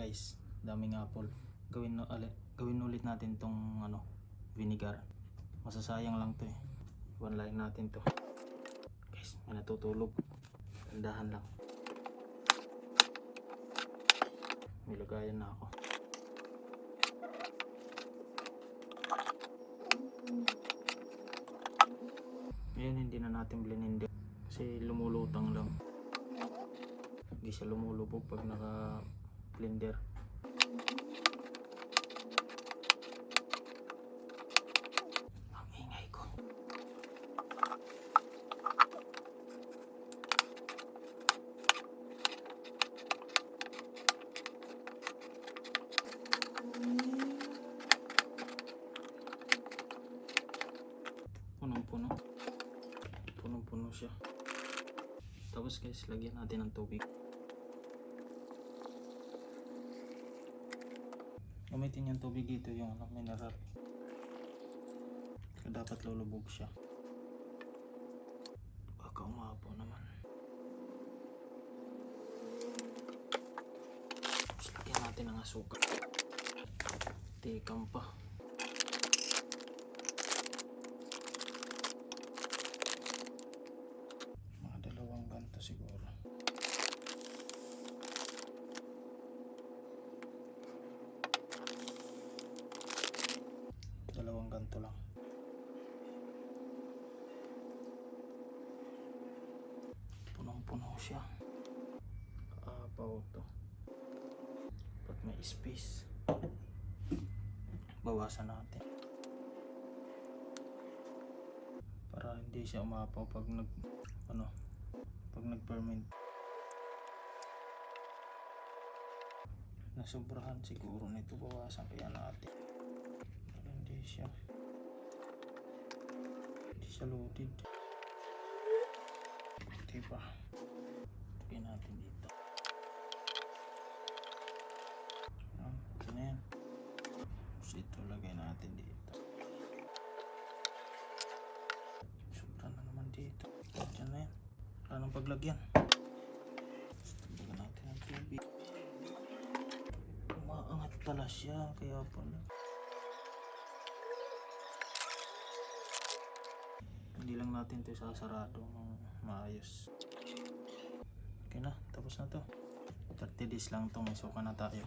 guys. Daming apple. Gawin no, ali, gawin ulit natin tong ano vinegar. Masasayang lang to eh. One line natin to. Guys may natutulog. Tandahan lang. May lagayan na ako. Ngayon hindi na natin blend kasi lumulutang lang. Hindi siya lumulubog pag naka blender ang ingay ko. Puno puno siya. Tapos guys lagyan natin ng tubig gamitin yung tubig dito yung ano, mineral. Kaya dapat lulubog siya. Baka umapo naman. Tapos lagyan natin ng asukal. Tikam pa dalawang ganto lang punong puno siya. Kaapaw to. Pag may space? Bawasan natin. Para hindi siya umapaw pag nag ano pag nag ferment nasobrahan siguro nito bawasan kaya natin. Para hindi siya loaded diba? Lagyan natin dito. Ayan, ito na yan? Tapos ito lagay natin dito. Sobra na naman dito. Dyan na yan. Wala nang paglagyan. Lagyan natin ng tubig. Umaangat pala siya kaya pala hindi lang natin ito sasarado ng maayos. Okay na tapos na to. 30 days lang to may suka na tayo